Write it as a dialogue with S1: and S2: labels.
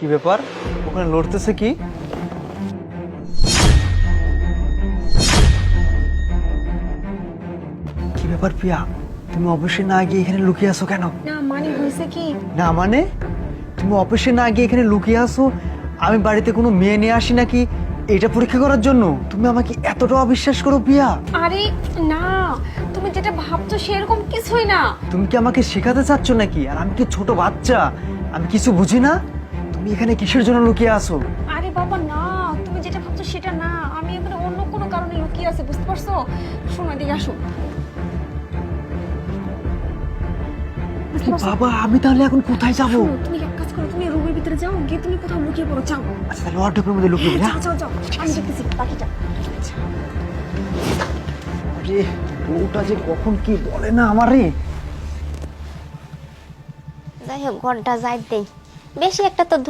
S1: কি ব্যাপার? ওখানে লড়তেছে কি? কি ব্যাপার প্রিয়া? তুমি অফিসে না গিয়ে এখানে লুকিয়ে আসো কেন?
S2: না মানে হয়েছে কি?
S1: না মানে? তুমি অফিসে না গিয়ে এখানে লুকিয়ে আসো আমি বাড়িতে কোনো মেয়ে নিয়ে আসি নাকি? এটা পরীক্ষা করার জন্য? তুমি আমাকে এতটা অবিশ্বাস করো প্রিয়া?
S2: আরে না। তুমি যেটা ভাবছ সেরকম কিছুই না।
S1: তুমি কি আমাকে শেখাতে চাচ্ছ নাকি? আর আমি কি ছোট বাচ্চা? আমি কিছু বুঝি না? তুমি এখানে কিসের জন্য লুকিয়ে আসো
S2: আরে বাবা না তুমি যেটা ভাবছ সেটা না। আমি এখানে অন্য কোনো কারণে লুকিয়ে আছি বুঝতে পারছ? শোনো এদিকে আসো।
S1: বাবা আমি তাহলে এখন কোথায় যাব?
S2: তুমি এক কাজ করো তুমি রুমের ভিতরে যাও গিয়ে তুমি কোথাও লুকিয়ে পড়ো যাও।
S1: আচ্ছা তাহলে ওয়ার্ডরোবের মধ্যে লুকিয়ে পড়ি,
S2: যাও
S1: হ্যাঁ
S2: যাও যাও আমি দেখতেছি বাকিটা।
S1: আরে বউটা যে কখন কি বলে না আমারে?
S3: যাই হোক ঘণ্টা যাই দেই বেশি একটা তো